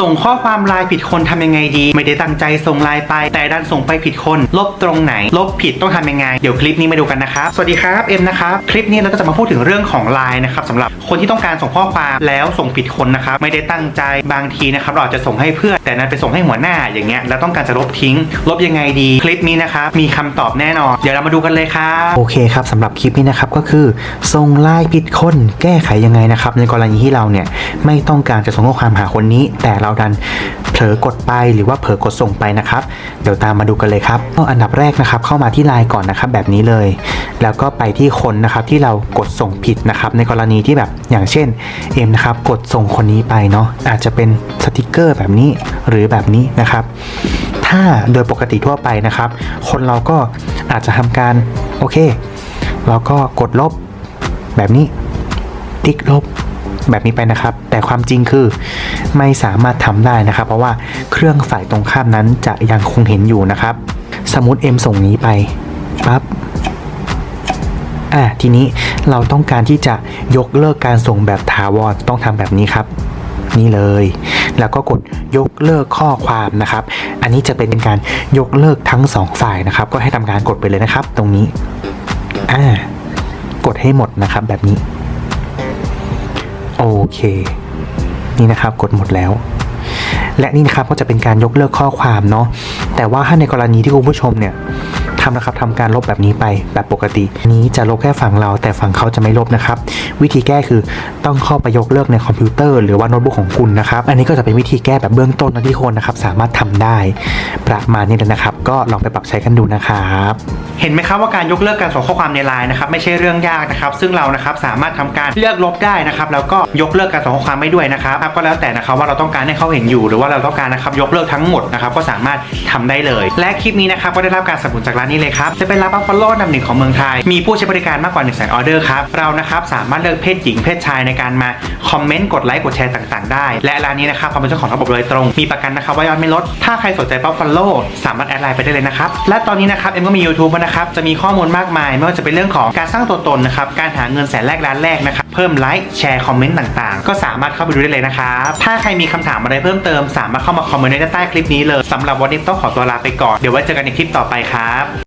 ส่งข้อความไลน์ผิดคนทำยังไงดี ไม่ได้ตั้งใจส่งไลน์ไป แต่ดันส่งไปผิดคน ลบตรงไหน ลบผิดต้องทำยังไง เดี๋ยวคลิปนี้มาดูกันนะครับสวัสดีครับเอ็มนะครับคลิปนี้เราก็จะมาพูดถึงเรื่องของไลน์นะครับสำหรับคนที่ต้องการส่งข้อความแล้วส่งผิดคนนะครับไม่ได้ตั้งใจบางทีนะครับเราอาจจะส่งให้เพื่อนแต่นั้นไปส่งให้หัวหน้าอย่างเงี้ยแล้วต้องการจะลบทิ้ง ลบยังไงดี คลิปนี้นะครับมีคำตอบแน่นอน เดี๋ยวเรามาดูกันเลยครับโอเคครับสำหรับคลิปนี้นะครับก็คือส่งไลน์ผิดคนแก้ไขยังไงนะครับในกรณีที่เราเนี่ยไม่ต้องการจะส่งข้อความหาคนนี้แต่เราดันเผลอกดไปหรือว่าเผลอกดส่งไปนะครับ เดี๋ยวตามมาดูกันเลยครับก็อันดับแรกนะครับเข้ามาที่ไลน์ก่อนนะครับแบบนี้เลย แล้วก็ไปที่คนนะครับที่เรากดส่งผิดนะครับในกรณีที่แบบอย่างเช่นเอ็มนะครับกดส่งคนนี้ไปเนาะอาจจะเป็นสติกเกอร์แบบนี้หรือแบบนี้นะครับ ถ้าโดยปกติทั่วไปนะครับ คนเราก็อาจจะทำการโอเคแล้วก็กดลบแบบนี้ติ๊กลบ แบบนี้ไปนะครับ แต่ความจริงคือไม่สามารถทำได้นะครับ เพราะว่าเครื่องฝ่ายตรงข้ามนั้นจะยังคงเห็นอยู่นะครับ สมมติ M ส่งนี้ไปปั๊บอะทีนี้เราต้องการที่จะยกเลิกการส่งแบบถาวรต้องทำแบบนี้ครับนี่เลย แล้วก็กดยกเลิกข้อความนะครับ อันนี้จะเป็นการยกเลิกทั้งสองฝ่ายนะครับ ก็ให้ทำการกดไปเลยนะครับ ตรงนี้ อ่า กดให้หมดนะครับแบบนี้ โอเค นี่นะครับกดหมดแล้ว และนี่นะครับก็จะเป็นการยกเลิกข้อความเนาะแต่ว่าถ้าในกรณีที่คุณผู้ชมเนี่ย ทำนะครับทำการลบแบบนี้ไปแบบปกติ นี้จะลบแค่ฝั่งเราแต่ฝั่งเขาจะไม่ลบนะครับ วิธีแก้คือต้องเข้าไปยกเลิกในคอมพิวเตอร์หรือว่าโน้ตบุ๊กของคุณนะครับ อันนี้ก็จะเป็นวิธีแก้แบบเบื้องต้นนะที่คนนะครับ สามารถทำได้ ประมาณนี้เลยนะครับ ก็ลองไปปรับใช้กันดูนะครับเห็นไหมครับว่าการยกเลิกการส่งข้อความในไลน์นะครับไม่ใช่เรื่องยากนะครับ ซึ่งเรานะครับสามารถทำการเลือกลบได้นะครับแล้วก็ยกเลิกการส่งข้อความไม่ด้วยนะครับก็แล้วแต่นะครับว่าเราต้องการให้เขาเห็นอยู่ หรือว่าเราต้องการนะครับยกเลิกทั้งหมดนะครับก็สามารถทำได้เลย และคลิปนี้นะครับก็ได้รับการสนับสนุนจากร้านนี้เลยครับ จะเป็นร้านบัฟฟาโล่นำหนึ่งของเมืองไทย มีผู้ใช้บริการมากกว่า1นึ่งแสนออเดอร์ครับ เรานะครับสามารถเลือกเพศหญิงเพศชายในการมาคอมเมนต์กดไลค์กดแชร์ต่างๆ ได้ และร้านนี้นะครับเขาเป็นเจ้าของระบบโดยตรง มีประกันนะครับว่ายอดไม่ลด ถ้าใครสนใจบัฟฟาโล่สามารถแอดไลน์ไปได้เลยนะครับ และตอนนี้นะครับเอ็มก็มี YouTube นะครับจะมีข้อมูลมากมาย ไม่ว่าจะเป็นเรื่องของการสร้างตัวตนนะครับการหาเงินแสนแรกล้านแรกนะครับเพิ่มไลค์แชร์คอมเมนต์ต่างๆ ก็สามารถเข้าไปดูได้เลยนะครับถ้าใครมีคำถามอะไรเพิ่มเติม สามารถเข้ามาคอมเมนต์ได้ใต้คลิปนี้เลยสำหรับวันนี้ต้องขอตัวลาไปก่อนเดี๋ยวไว้เจอกันในคลิปต่อไปครับ